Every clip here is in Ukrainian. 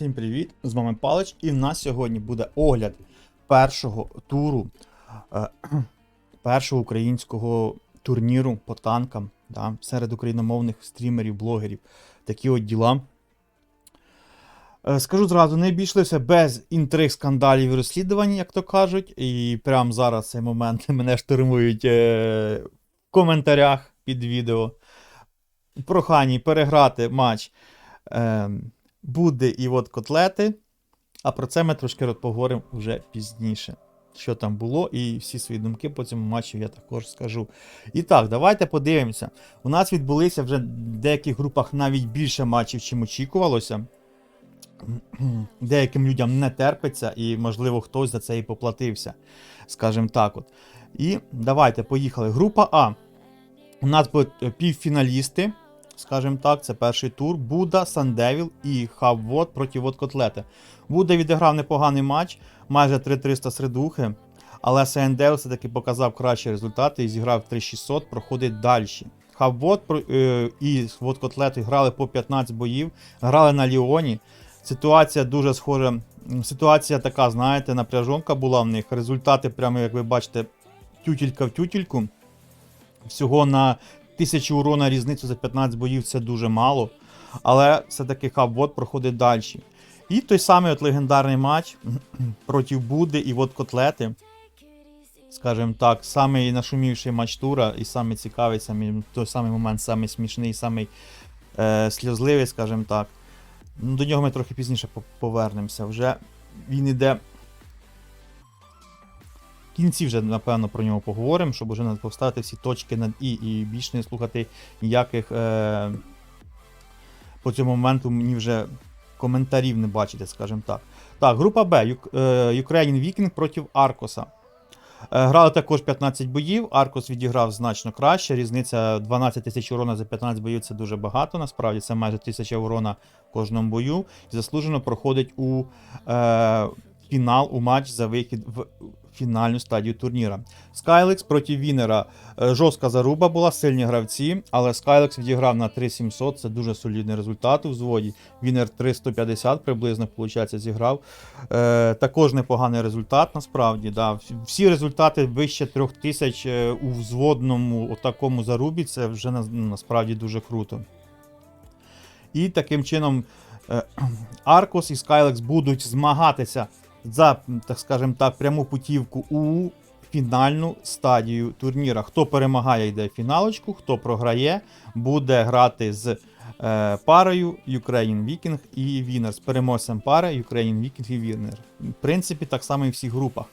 Всім привіт! З вами Палич, і в нас сьогодні буде огляд першого туру е, першого українського турніру по танкам да, серед україномовних стрімерів, блогерів. Такі от діла. Е, Скажу зразу, не обійшлося без інтриг, скандалів і розслідувань, як то кажуть. І прямо зараз цей момент мене штурмують е, в коментарях під відео. Прохані переграти матч. Е, буде і от котлети. А про це ми трошки поговоримо вже пізніше. Що там було, і всі свої думки по цьому матчу я також скажу. І так, давайте подивимося. У нас відбулися вже в деяких групах навіть більше матчів, чим очікувалося. Деяким людям не терпиться, і, можливо, хтось за це і поплатився. Скажімо так. от. І давайте, поїхали. Група А. У нас будуть е, півфіналісти. Скажімо так, це перший тур. Буда, Сандевіл і Хаввод проти Вод Котлети. Буда відіграв непоганий матч, майже 3300 середухи. Але Сандевіл все-таки показав кращі результати і зіграв 3600, проходить далі. Хаввод е, і Вод Котлети грали по 15 боїв, грали на Ліоні. Ситуація дуже схожа. Ситуація така, знаєте, напряжонка була в них. Результати, прямо як ви бачите, тютілька в тютільку. Всього на 1000 урона різницю за 15 боїв це дуже мало. Але все-таки хаббот проходить далі. І той самий от легендарний матч проти Буди і от котлети. Скажімо так, самий нашумівший матч тура і самий цікавий, самий, той самий момент, самий смішний, самий е, сльозливий, скажімо так. Ну, До нього ми трохи пізніше повернемося. Вже він іде. Кінці вже, напевно, про нього поговоримо, щоб вже поставити всі точки над І і більше не слухати ніяких. Е... По цьому моменту мені вже коментарів не бачите, скажімо так. Так, група Б. Е, Ukraine Viking проти Аркоса. Е, Грали також 15 боїв. Аркос відіграв значно краще. Різниця 12 тисяч урона за 15 боїв це дуже багато. Насправді це майже 1000 урона в кожному бою. Заслужено проходить у е, фінал у матч за вихід в фінальну стадію турніра. Skylex проти Вінера. Е, Жорстка заруба була, сильні гравці, але Skylex відіграв на 3700. Це дуже солідний результат у взводі. Вінер 350 приблизно, виходить, зіграв. Е, також непоганий результат, насправді. Да. Всі- результати вище 3000 е, у взводному такому зарубі. Це вже насправді дуже круто. І таким чином е, Аркос і Skylex будуть змагатися за, так скажем так, пряму путівку у фінальну стадію турніра. Хто перемагає, йде в фіналочку, хто програє, буде грати з е, парою Ukraine Viking і Winner. З переможцем пари Ukraine Viking і Winner. В принципі, так само і в всіх групах.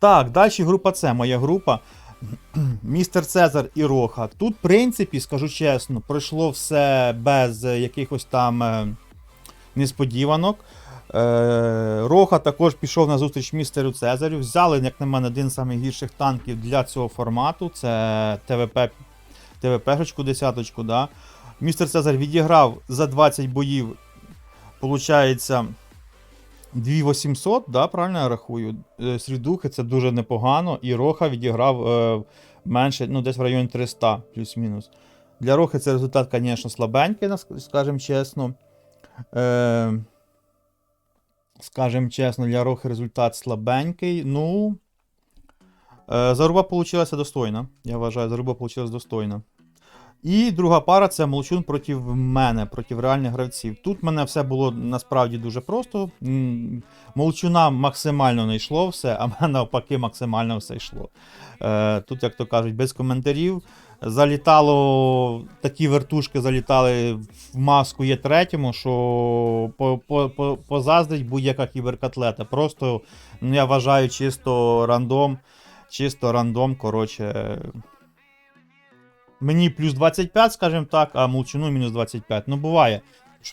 Так, далі група С, моя група. Містер Цезар і Роха. Тут, в принципі, скажу чесно, пройшло все без якихось там е, несподіванок. Е, Роха також пішов на зустріч містеру Цезарю. Взяли, як на мене, один з найгірших танків для цього формату. Це ТВП, ТВП-шечку десяточку. Да? Містер Цезар відіграв за 20 боїв, получається, 2800, да, правильно я рахую? Е, Срідухи це дуже непогано. І Роха відіграв е, менше, ну, десь в районі 300, плюс-мінус. Для Рохи це результат, звісно, слабенький, скажемо чесно. Е, скажем чесно, для Рохи результат слабенький. Ну. Е, заруба вийшла достойна. Я вважаю, заруба вийшла достойна. І друга пара це Молчун проти мене, проти реальних гравців. Тут мене все було насправді дуже просто. Молчуна максимально не йшло все, а мене навпаки максимально все йшло. Е, тут, як то кажуть, без коментарів. Залітало, такі вертушки залітали в маску є третьому, що по, по, по, позаздрить будь-яка кіберкатлета. Просто, ну, я вважаю, чисто рандом. Чисто рандом, коротше. Мені плюс 25, скажімо так, а молчину мінус 25. Ну, буває.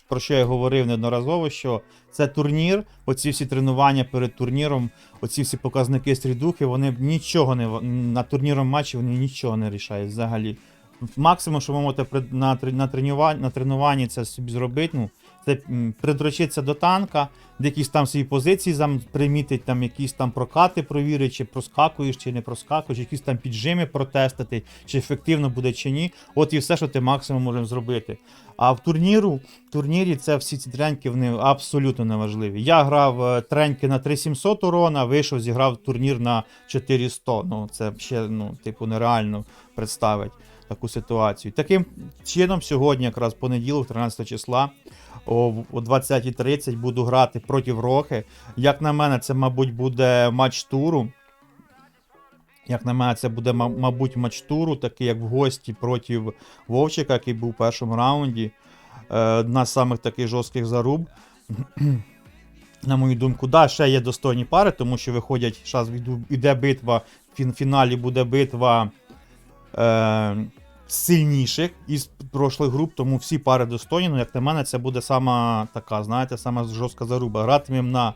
Про що я говорив неодноразово, що це турнір, оці всі тренування перед турніром, оці всі показники стрідухи, вони нічого не на турніром матчі вони нічого не рішають взагалі. Максимум, що ви можете на, на тренуванні це собі зробити, ну, Це придрочиться до танка, де якісь там свої позиції зам, примітить, там якісь там прокати провірить, чи проскакуєш, чи не проскакуєш, якісь там піджими протестити, чи ефективно буде, чи ні. От і все, що ти максимум можеш зробити. А в турніру, в турнірі це всі ці треньки вони абсолютно неважливі. Я грав е, треньки на 3700 урона, вийшов, зіграв турнір на 400. Ну це ще ну, типу нереально представить таку ситуацію. Таким чином, сьогодні, якраз понеділок, 13 числа, о, о 20.30 буду грати проти Рохи. Як на мене, це, мабуть, буде матч туру. Як на мене, це буде, ма- мабуть, матч туру, такий як в гості проти Вовчика, який був у першому раунді. Е, з самих таких жорстких заруб. На мою думку, да, ще є достойні пари, тому що виходять, зараз йде битва, в фіналі буде битва е, сильніших із прошлих груп, тому всі пари достойні. Ну, як на мене, це буде сама така, знаєте, сама жорстка заруба. Гратимемо на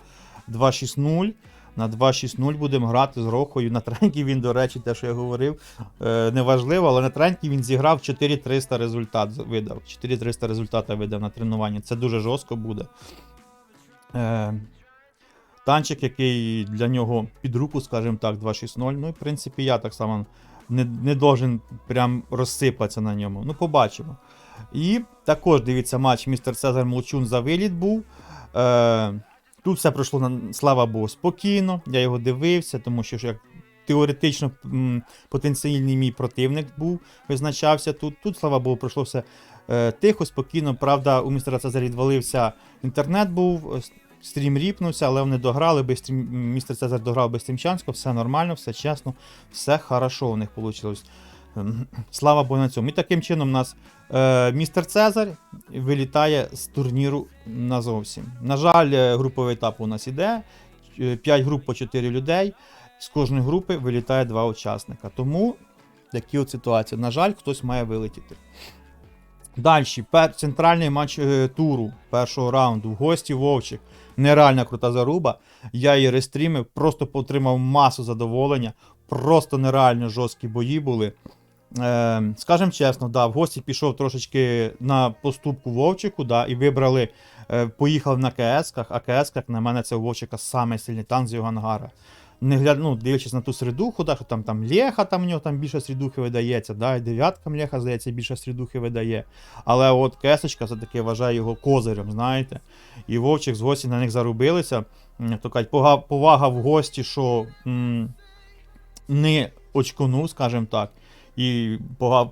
2-6-0. На 2-6-0 будемо грати з Рохою. На тренкі він, до речі, те, що я говорив, е, неважливо, але на тренкі він зіграв 4300 результат видав. 4300 результата видав на тренуванні. Це дуже жорстко буде. Е, танчик, який для нього під руку, скажімо так, 2.6.0. Ну, і в принципі, я так само не, не должен прям розсипатися на ньому. Ну, побачимо. І також дивіться матч містер Цезар Молчун за виліт був. Е, тут все пройшло, слава Богу, спокійно. Я його дивився, тому що як теоретично потенційний мій противник був, визначався тут. Тут, слава Богу, пройшло все е, тихо, спокійно. Правда, у містера Цезаря відвалився інтернет був, стрім ріпнувся, але вони дограли, без стрім... містер Цезар дограв без стрімчанського, все нормально, все чесно, все хорошо у них вийшло. Слава Богу на цьому. І таким чином у нас е, містер Цезар вилітає з турніру назовсім. На жаль, е, груповий етап у нас іде. 5 груп по 4 людей. З кожної групи вилітає 2 учасника. Тому такі от ситуації. На жаль, хтось має вилетіти. Далі, центральний матч е, туру першого раунду. В гості Вовчик. Нереальна крута заруба. Я її рестрімив, просто отримав масу задоволення. Просто нереально жорсткі бої були. Е, скажем чесно, да, в гості пішов трошечки на поступку Вовчику, да, і вибрали, е, поїхав на КС-ках, а КС-ках на мене це у Вовчика саме сильний танк з його ангара. Не гля... ну, дивлячись на ту середуху, да, що там, там Леха, там у нього там більше середухи видається, да, і дев'ятка Леха, здається, більше середухи видає. Але от Кесочка все-таки вважає його козирем, знаєте. І Вовчик з гості на них зарубилися. То кажуть, повага в гості, що м, не очконув, скажімо так. І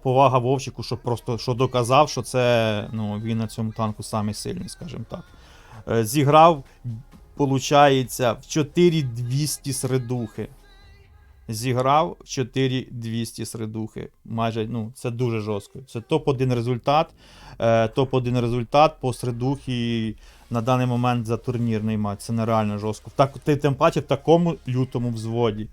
повага Вовчику, що просто що доказав, що це ну, він на цьому танку самий сильний, скажімо так. Е, Зіграв, получається, в 4200 средухи. Зіграв в 4200 средухи. Майже, ну, це дуже жорстко. Це топ-1 результат. Е, топ-1 результат по средухі на даний момент за турнірний матч. Це нереально жорстко. Так, ти тим паче в такому лютому взводі.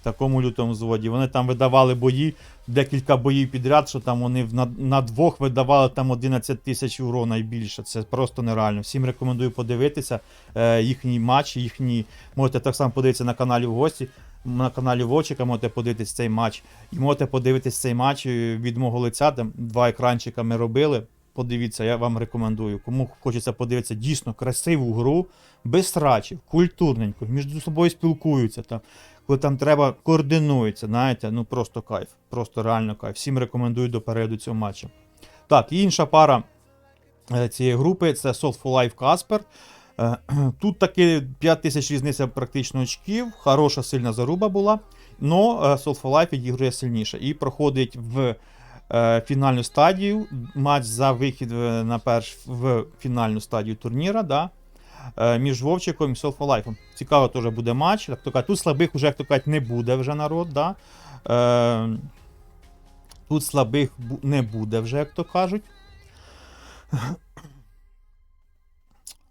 В такому лютому взводі. Вони там видавали бої, декілька боїв підряд, що там вони на, на двох видавали там 11 тисяч урона і більше. Це просто нереально. Всім рекомендую подивитися е, їхній матч, їхні. Можете так само подивитися на каналі в гості. На каналі Вовчика можете подивитися цей матч. І можете подивитися цей матч е, від мого лиця. Там два екранчика ми робили. Подивіться, я вам рекомендую. Кому хочеться подивитися дійсно красиву гру, без срачів, культурненько, між собою спілкуються. Там, коли там треба, координуються, знаєте, ну просто кайф, просто реально кайф. Всім рекомендую до перегляду цього матчу. Так, інша пара е, цієї групи це Soul for Life Casper. Е, Тут таки 5 тисяч різниця практично очків, хороша сильна заруба була. Но е, for Life відігрує сильніше і проходить в фінальну стадію. Матч за вихід в- на перш в фінальну стадію турніра. Да? е, Між Вовчиком і for Цікаво теж буде матч. Як то кажуть, тут слабих уже, як то кажуть, не буде вже народ. Да? Е, тут слабих не буде вже, як то кажуть.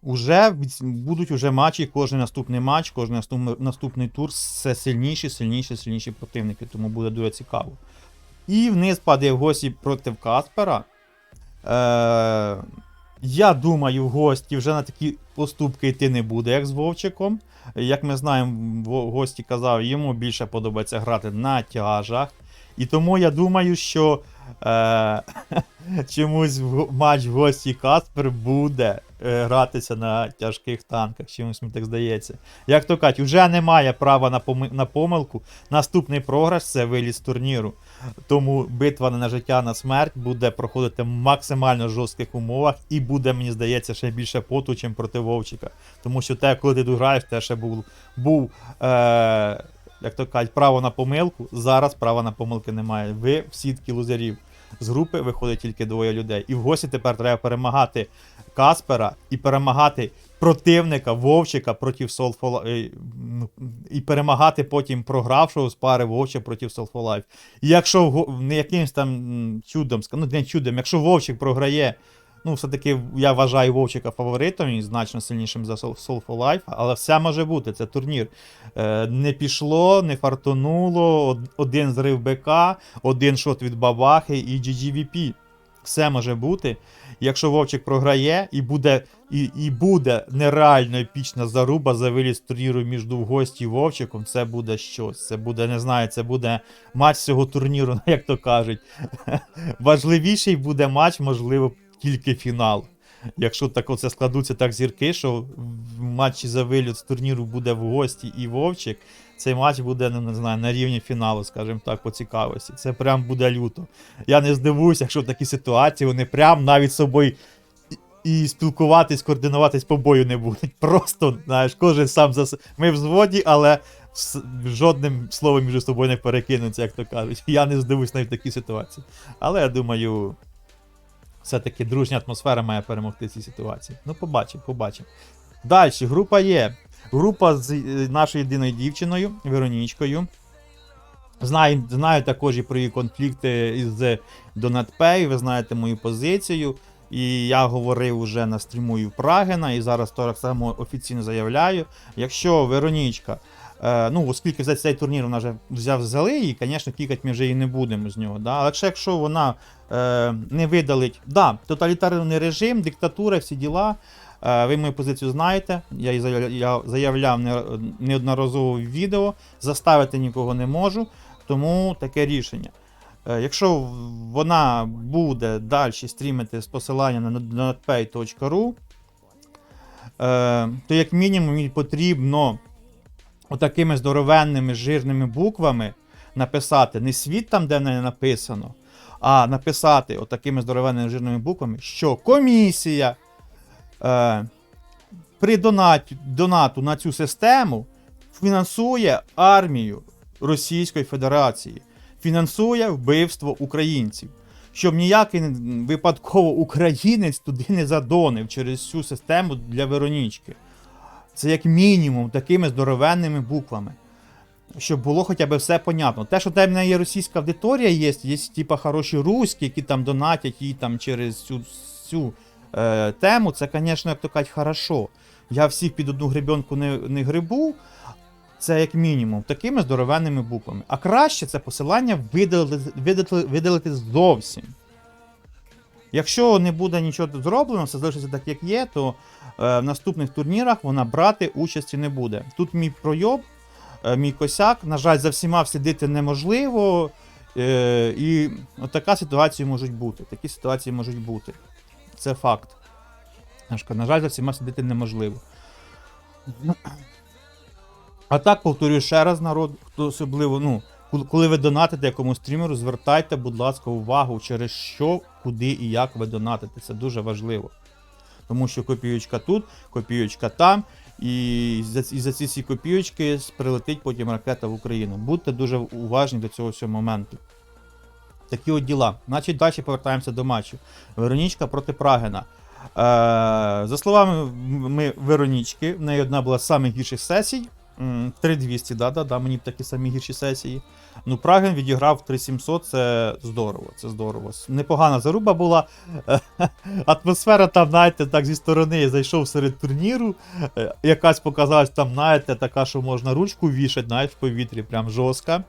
Уже будуть уже матчі, кожен наступний матч, кожен наступний тур все сильніші, сильніші, сильніші противники, тому буде дуже цікаво. І вниз падає в гості проти Каспера. Е, я думаю, в гості вже на такі поступки йти не буде, як з Вовчиком. Як ми знаємо, гості казав, йому більше подобається грати на тяжах. І тому я думаю, що е, чомусь в- матч в гості Каспер буде е, гратися на тяжких танках. Чомусь мені так здається. Як то кажуть, вже немає права на, поми- на помилку. Наступний програш це виліз турніру. Тому битва на життя на смерть буде проходити в максимально жорстких умовах і буде, мені здається, ще більше поту, чим проти Вовчика. Тому що те, коли ти тут граєш, те ще був, був е, як то кажуть, право на помилку. Зараз права на помилки немає. Ви в сітки лузерів. З групи виходить тільки двоє людей. І в гості тепер треба перемагати Каспера і перемагати противника Вовчика проти е, ну, і перемагати потім програвшого з пари Вовча проти Life. І якщо якимось там чудом, ну не чудом, якщо Вовчик програє, ну все-таки я вважаю Вовчика фаворитом і значно сильнішим за Soul- Soulful Life, але все може бути, це турнір. Е, не пішло, не фартонуло, один зрив БК, один шот від Бабахи і GGVP. Все може бути. Якщо Вовчик програє і буде, і, і буде нереально епічна заруба за виліз турніру між гості і Вовчиком, це буде щось. Це буде, не знаю, це буде матч цього турніру, як то кажуть. Важливіший буде матч, можливо, тільки фінал. Якщо так оце складуться так зірки, що в матчі за виліт з турніру буде в гості і Вовчик, цей матч буде, ну, не знаю, на рівні фіналу, скажімо так, по цікавості. Це прям буде люто. Я не здивуюся, якщо в такій ситуації вони прям навіть з собою і, спілкуватись, координуватись по бою не будуть. Просто, знаєш, кожен сам за Ми в зводі, але жодним словом між собою не перекинуться, як то кажуть. Я не здивуюсь навіть в такій ситуації. Але я думаю, все-таки дружня атмосфера має перемогти в цій ситуації. Ну, побачимо, побачимо. Далі, група є. Група з е, нашою єдиною дівчиною, Веронічкою. Знаю, знаю також і про її конфлікти із DonatPay, ви знаєте мою позицію. І я говорив уже на стріму Прагена, і зараз так само офіційно заявляю. Якщо Веронічка, е, ну, оскільки за цей турнір вона вже взяв взяли, і, звісно, кікати ми вже і не будемо з нього. Да? Але якщо, вона е, не видалить, да, тоталітарний режим, диктатура, всі діла. Е, ви мою позицію знаєте. Я її заявля- я заявляв не- неодноразово в відео. Заставити нікого не можу, тому таке рішення. Е, Якщо вона буде далі стрімити з посилання на notpay.ru, е, то як мінімум їй потрібно отакими здоровенними жирними буквами написати не світ там, де не написано, а написати отакими здоровенними жирними буквами, що комісія е, при донаті, донату на цю систему фінансує армію Російської Федерації, фінансує вбивство українців. Щоб ніякий випадково українець туди не задонив через цю систему для Веронічки. Це як мінімум такими здоровенними буквами. Щоб було хоча б все понятно. Те, що там є російська аудиторія, є, є типа хороші руські, які там донатять їй там через цю, цю е, тему, це, звісно, як то кажуть, хорошо. Я всіх під одну гребенку не, не грибу. Це як мінімум такими здоровенними буквами. А краще це посилання видалити, видалити, видалити зовсім. Якщо не буде нічого зроблено, все залишиться так, як є, то е, в наступних турнірах вона брати участі не буде. Тут мій пройоб, е, мій косяк. На жаль, за всіма вслідити неможливо. Е, і така ситуація можуть бути. Такі ситуації можуть бути. Це факт. На жаль, за всіма сидіти неможливо. А так, повторюю ще раз, народ, хто особливо, ну, коли ви донатите якомусь стрімеру, звертайте, будь ласка, увагу, через що, куди і як ви донатите. Це дуже важливо. Тому що копійочка тут, копійочка там, і за, і за ці всі копійочки прилетить потім ракета в Україну. Будьте дуже уважні до цього всього моменту. Такі от діла. Значить, далі повертаємося до матчу. Веронічка проти Прагена. Е, за словами ми Веронічки, в неї одна була з самих гірших сесій. 3200, да, да, да, мені б такі самі гірші сесії. Ну, Праген відіграв 3700, це здорово, це здорово. Непогана заруба була. Атмосфера там, знаєте, так зі сторони зайшов серед турніру. е, Якась показалась там, знаєте, така, що можна ручку вішати, знаєш, в повітрі, прям жорстка.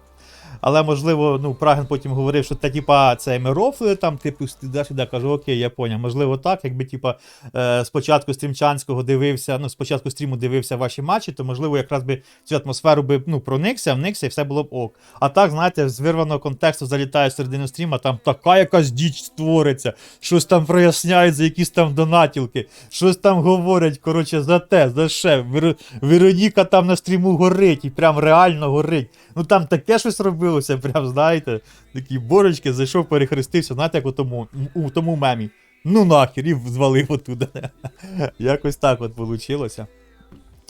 Але можливо, ну, Прагин потім говорив, що та типа це ми рофли там, типу, сюди кажу, окей, я поняв. Можливо, так. Якби типа е, спочатку стрімчанського дивився, ну, спочатку стріму дивився ваші матчі, то можливо якраз би цю атмосферу би ну, проникся, вникся і все було б ок. А так, знаєте, з вирваного контексту залітає в середину стріма, там така якась діч створиться, щось там проясняють за якісь там донатілки, щось там говорять, коротше, за те, за ще. Вероніка там на стріму горить, і прям реально горить. Ну там таке щось робилося, прям, знаєте, такі борочки, зайшов, перехрестився, знаєте, як у тому, у тому мемі. Ну нахер, і звалив оттуда. Якось так от вийшло.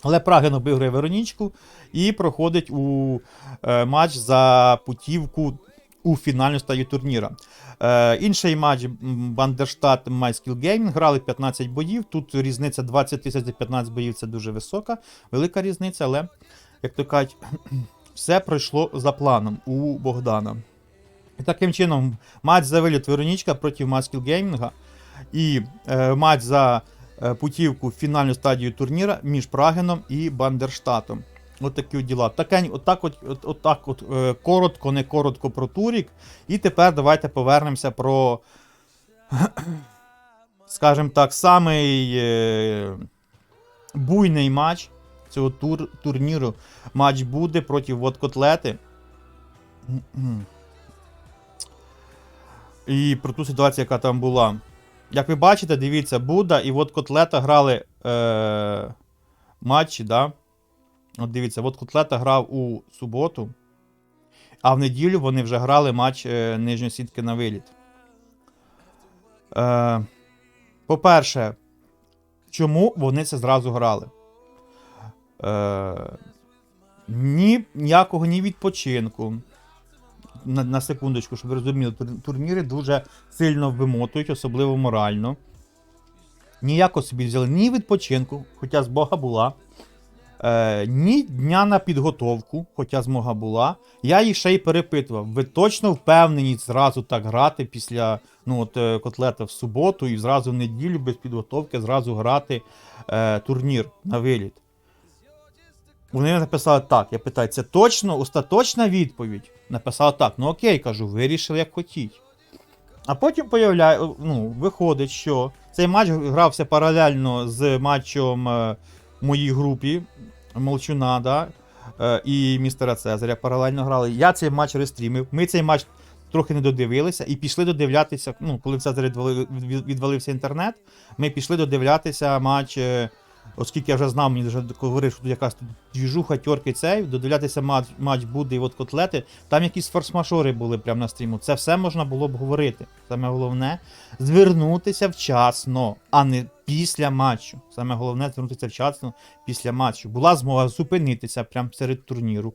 Але Прагин обігрує Веронічку і проходить у е, матч за путівку у фінальну стадію турніра. Е, інший матч Бандерштат MySkill Gaming грали 15 боїв. Тут різниця 20 тисяч за 15 боїв це дуже висока, велика різниця, але, як то кажуть, все пройшло за планом у Богдана. І таким чином, матч за виліт Веронічка проти MySkill Gaming і е, матч за е, путівку в фінальну стадію турніра між Прагеном і Бандерштатом. От такі от діла. Таке, отак от, от, от, от е, коротко, не коротко про турік. І тепер давайте повернемося про, скажімо так, самий е, буйний матч цього тур, турніру. Матч буде проти Водкотлети. І про ту ситуацію, яка там була. Як ви бачите, дивіться, Буда і от Котлета грали е, матчі, да? От дивіться, от Котлета грав у суботу, а в неділю вони вже грали матч е, нижньої сітки на виліт. Е, по-перше, чому вони це зразу грали? Е, ні, ніякого ні відпочинку. На, на секундочку, щоб ви розуміли, турніри дуже сильно вимотують, особливо морально. Ніяко собі взяли ні відпочинку, хоча змога була. Е, ні дня на підготовку, хоча змога була. Я їх ще й перепитував. Ви точно впевнені зразу так грати після ну, от, е, котлета в суботу і зразу в неділю без підготовки зразу грати е, турнір на виліт. Вони написали так. Я питаю, це точно остаточна відповідь? Написали так. Ну окей, кажу, вирішили як хотіть. А потім появляє, ну, виходить, що цей матч грався паралельно з матчем е, в моїй групі Молчуна, да, е, і містера Цезаря паралельно грали. Я цей матч рестрімив. Ми цей матч трохи не додивилися і пішли додивлятися. Ну, коли в від- відвалився інтернет, ми пішли додивлятися матч. Оскільки я вже знав, мені вже говорив, що тут якась тут двіжуха, тьорки цей, додивлятися матч, матч буде і от котлети. Там якісь форс-мажори були прямо на стріму. Це все можна було б говорити. Саме головне звернутися вчасно, а не після матчу. Саме головне звернутися вчасно після матчу. Була змога зупинитися прямо серед турніру,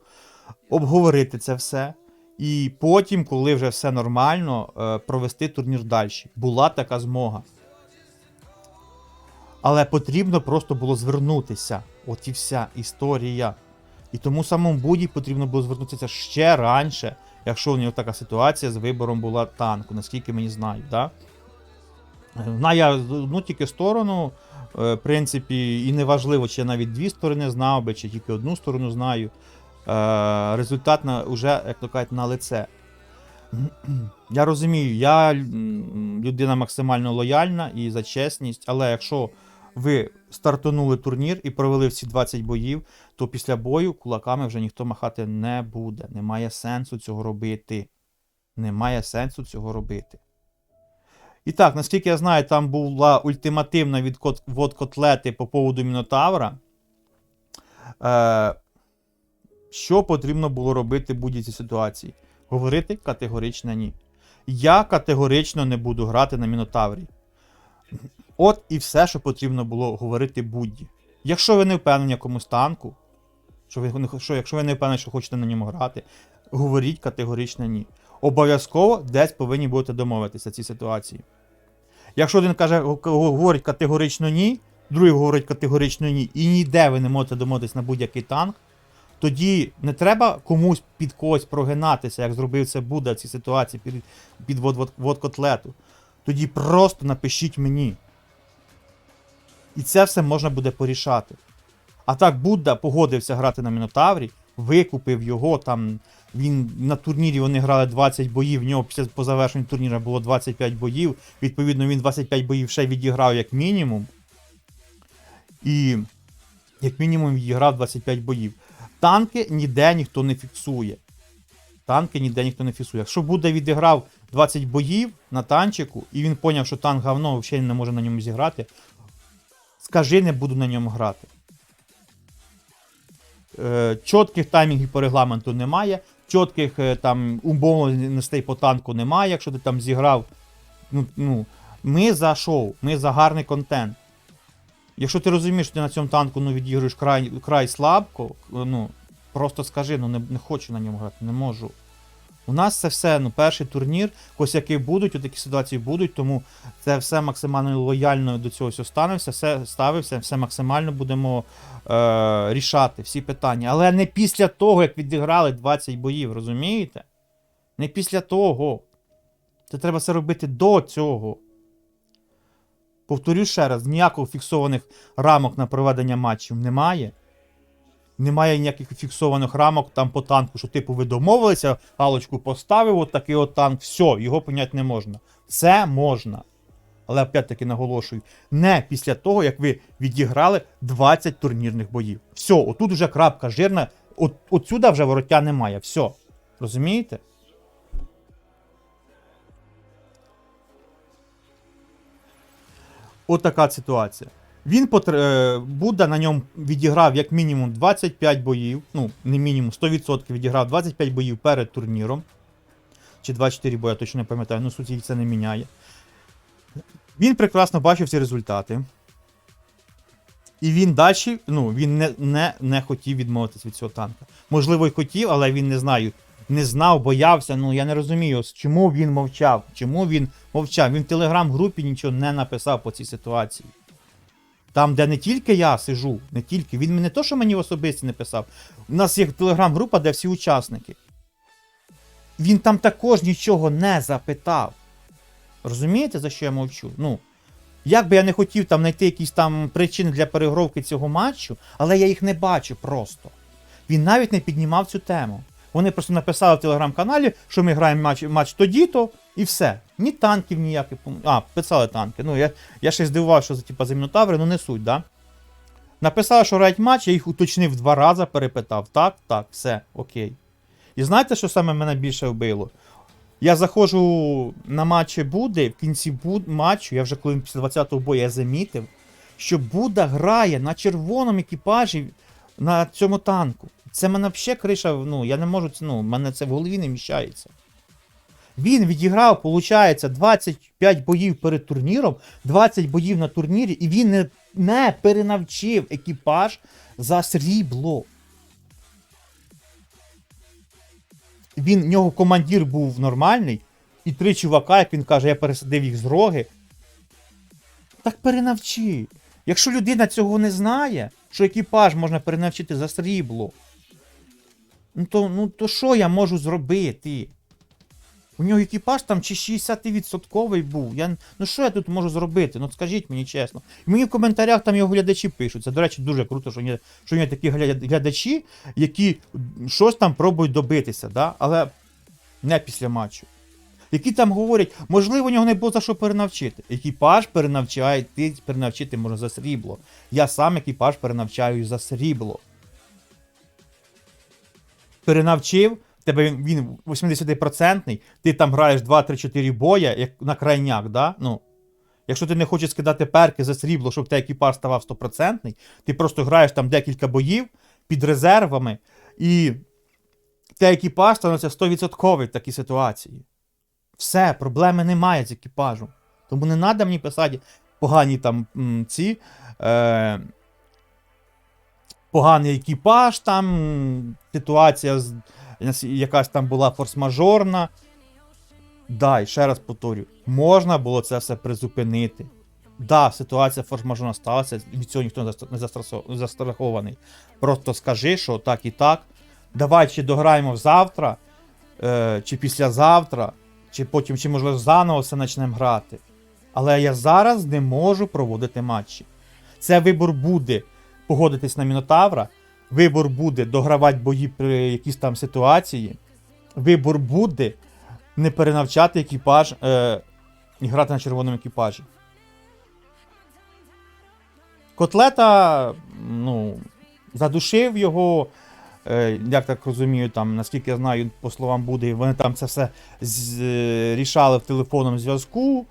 обговорити це все. І потім, коли вже все нормально, е, провести турнір далі. Була така змога. Але потрібно просто було звернутися. От і вся історія. І тому самому Буді потрібно було звернутися ще раніше, якщо у нього така ситуація з вибором була танку, наскільки мені знаю. Да? Знаю одну тільки сторону, е, в принципі, і неважливо, чи я навіть дві сторони знав би, чи тільки одну сторону знаю. Е, Результат на, уже, як то кажуть, на лице. Я розумію, я людина максимально лояльна і за чесність, але якщо ви стартанули турнір і провели всі 20 боїв, то після бою кулаками вже ніхто махати не буде. Немає сенсу цього робити. Немає сенсу цього робити. І так, наскільки я знаю, там була ультимативна відвод котлети по поводу Мінотавра. Е, що потрібно було робити в будь-якій ситуації? Говорити категорично ні. Я категорично не буду грати на Мінотаврі. От і все, що потрібно було говорити будь. Якщо ви не впевнені якомусь танку, що ви, не- що, якщо ви не впевнені, що хочете на ньому грати, говоріть категорично ні. Обов'язково десь повинні будете домовитися в цій ситуації. Якщо один каже, говорить категорично ні, другий говорить категорично ні, і ніде ви не можете домовитися на будь-який танк, тоді не треба комусь під когось прогинатися, як зробив це Буда в цій ситуації під, під вод, вод, вод котлету. Тоді просто напишіть мені. І це все можна буде порішати. А так Будда погодився грати на Мінотаврі, викупив його там. Він на турнірі вони грали 20 боїв, в нього після по завершенню турніру було 25 боїв. Відповідно, він 25 боїв ще відіграв як мінімум. І як мінімум відіграв 25 боїв. Танки ніде ніхто не фіксує. Танки ніде ніхто не фіксує. Якщо буде відіграв 20 боїв на танчику, і він поняв, що танк говно взагалі не може на ньому зіграти, скажи, не буду на ньому грати. Е, чітких таймінгів по регламенту немає, чітких е, там умовностей по танку немає, якщо ти там зіграв. Ну, ну, ми за шоу, ми за гарний контент. Якщо ти розумієш, що ти на цьому танку ну, відіграєш край, край слабко, ну, просто скажи, ну не, не хочу на ньому грати, не можу. У нас це все, ну, перший турнір, косяки будуть, такі ситуації будуть, тому це все максимально лояльно до цього все ставився, все ставився, все максимально будемо е, рішати, всі питання. Але не після того, як відіграли 20 боїв, розумієте? Не після того. Це треба все робити до цього. Повторю ще раз: ніяких фіксованих рамок на проведення матчів немає. Немає ніяких фіксованих рамок там по танку, що типу ви домовилися, галочку поставив, от такий от танк, все, його поняти не можна. Це можна. Але опять-таки наголошую, не після того, як ви відіграли 20 турнірних боїв. Все, отут вже крапка жирна, от, отсюда вже вороття немає. Все. Розумієте? От ситуація. Він потр... е, Будда на ньому відіграв як мінімум 25 боїв. Ну, не мінімум, 100% відіграв 25 боїв перед турніром. Чи 24 бої, я точно не пам'ятаю, ну суті це не міняє. Він прекрасно бачив ці результати. І він далі, ну, він не, не, не хотів відмовитись від цього танка. Можливо, й хотів, але він не знаю. Не знав, боявся. Ну я не розумію, чому він мовчав. Чому він мовчав? Він в телеграм-групі нічого не написав по цій ситуації. Там, де не тільки я сижу, не тільки. Він не то, що мені особисто не писав. У нас є телеграм-група, де всі учасники. Він там також нічого не запитав. Розумієте, за що я мовчу? Ну, як би я не хотів там знайти якісь там причини для перегровки цього матчу, але я їх не бачу просто. Він навіть не піднімав цю тему. Вони просто написали в телеграм-каналі, що ми граємо матч, матч тоді-то, і все. Ні танків ніяких. А, писали танки. Ну, я, я ще здивував, що типу, за мінотаври, ну не суть, да? Написали, що грають матч, я їх уточнив два рази, перепитав. Так, так, все, окей. І знаєте, що саме мене більше вбило? Я заходжу на матчі Буди, в кінці буд... матчу, я вже коли після 20-го бою я замітив, що Буда грає на червоному екіпажі на цьому танку. Це мене взагалі криша, ну, я не можу, ну, мене це в голові не міщається. Він відіграв, виходить, 25 боїв перед турніром, 20 боїв на турнірі, і він не, не перенавчив екіпаж за срібло. Він, в нього командир був нормальний, і три чувака, як він каже, я пересадив їх з роги. Так перенавчи. Якщо людина цього не знає, що екіпаж можна перенавчити за срібло, ну то, ну то що я можу зробити? У нього екіпаж там чи 60% був. Я, ну що я тут можу зробити? Ну скажіть мені чесно. Мені в коментарях там його глядачі пишуть. Це, до речі, дуже круто, що є, що є такі глядачі, які щось там пробують добитися, да? але не після матчу. Які там говорять, можливо, у нього не було за що перенавчити. Екіпаж перенавчає, ти перенавчити може за срібло. Я сам екіпаж перенавчаю за срібло. Перенавчив, тебе він- він 80%, ти там граєш 2-3-4 боя, як на крайняк, да? Ну, якщо ти не хочеш скидати перки за срібло, щоб той екіпаж ставав 100%, ти просто граєш там декілька боїв під резервами, і той екіпаж становиться 100% в такій ситуації. Все, проблеми немає з екіпажем. Тому не треба мені писати погані там ці. Е, поганий екіпаж, там ситуація з- якась там була форс-мажорна. Да, і ще раз повторю, можна було це все призупинити. Да, ситуація форс-мажорна сталася, від цього ніхто не застрахований. Просто скажи, що так і так. Давай чи дограємо завтра, е, чи післязавтра, чи потім, чи можливо заново все почнемо грати. Але я зараз не можу проводити матчі. Це вибор буде погодитись на Мінотавра, вибор буде догравати бої при якійсь там ситуації. Вибор буде не перенавчати екіпаж е, і грати на червоному екіпажі. Котлета, ну, задушив його. Е, як так розумію, там, наскільки я знаю, по словам буде, вони там це все з, е, рішали в телефонному зв'язку.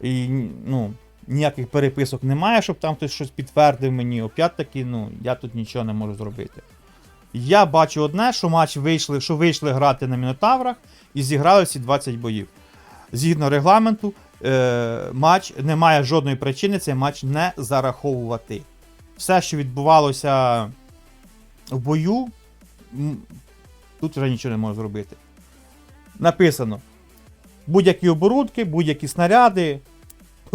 І ну, ніяких переписок немає, щоб там хтось щось підтвердив мені. Опять-таки, ну, я тут нічого не можу зробити. Я бачу одне, що матч вийшли, що вийшли грати на Мінотаврах і зіграли всі 20 боїв. Згідно регламенту, е, матч не має жодної причини цей матч не зараховувати. Все, що відбувалося в бою, тут вже нічого не можу зробити. Написано: будь-які оборудки, будь-які снаряди.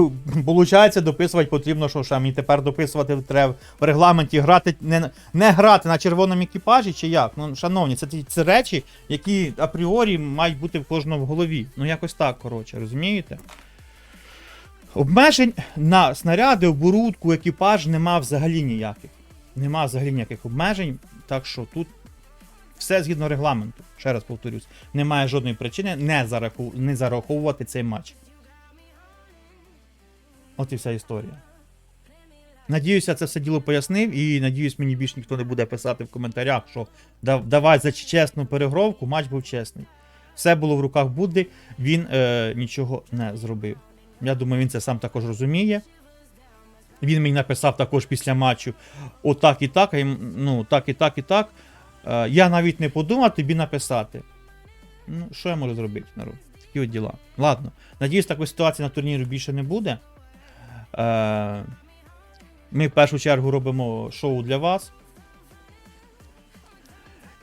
Получається, дописувати потрібно, що ще мені тепер дописувати треба в регламенті грати, не, не грати на червоному екіпажі чи як? Ну, шановні, це, це речі, які апріорі мають бути в кожного в голові. Ну, якось так, коротше, розумієте? Обмежень на снаряди, оборудку, екіпаж нема взагалі ніяких. Нема взагалі ніяких обмежень, так що тут все згідно регламенту. Ще раз повторюсь, немає жодної причини не зараховувати цей матч. От і вся історія. Надіюся, це все діло пояснив, і надіюсь, мені більше ніхто не буде писати в коментарях, що «Да- давай за чесну перегровку, матч був чесний. Все було в руках Будди, він е, нічого не зробив. Я думаю, він це сам також розуміє. Він мені написав також після матчу: отак і так, ну, так і так і так. Е, я навіть не подумав тобі написати. Ну, що я можу зробити, народ? Такі от діла. Ладно. Надіюсь, такої ситуації на турнірі більше не буде. Е, ми в першу чергу робимо шоу для вас.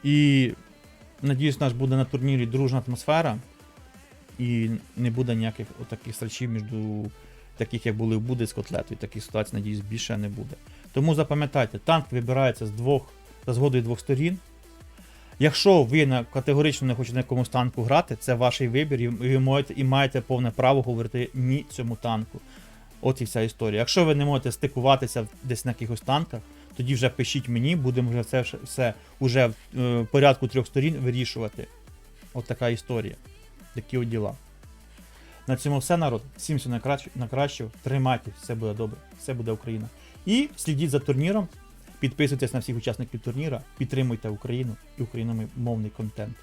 І надіюсь, у нас буде на турнірі дружна атмосфера. І не буде ніяких отаких срачів між таких, як були в Буде з котлетою. Таких ситуацій, надіюсь, більше не буде. Тому запам'ятайте, танк вибирається з двох, за згодою двох сторін. Якщо ви категорично не хочете на якомусь танку грати, це ваш вибір, і ви можете і маєте повне право говорити ні цьому танку. От і вся історія. Якщо ви не можете стикуватися десь на якихось танках, тоді вже пишіть мені, будемо вже це все уже в е, порядку трьох сторін вирішувати. От така історія. Такі от діла. На цьому все, народ. Всім всього найкраще, найкращого. Тримайте, все буде добре, все буде Україна. І слідіть за турніром, підписуйтесь на всіх учасників турніра, підтримуйте Україну і україномовний контент.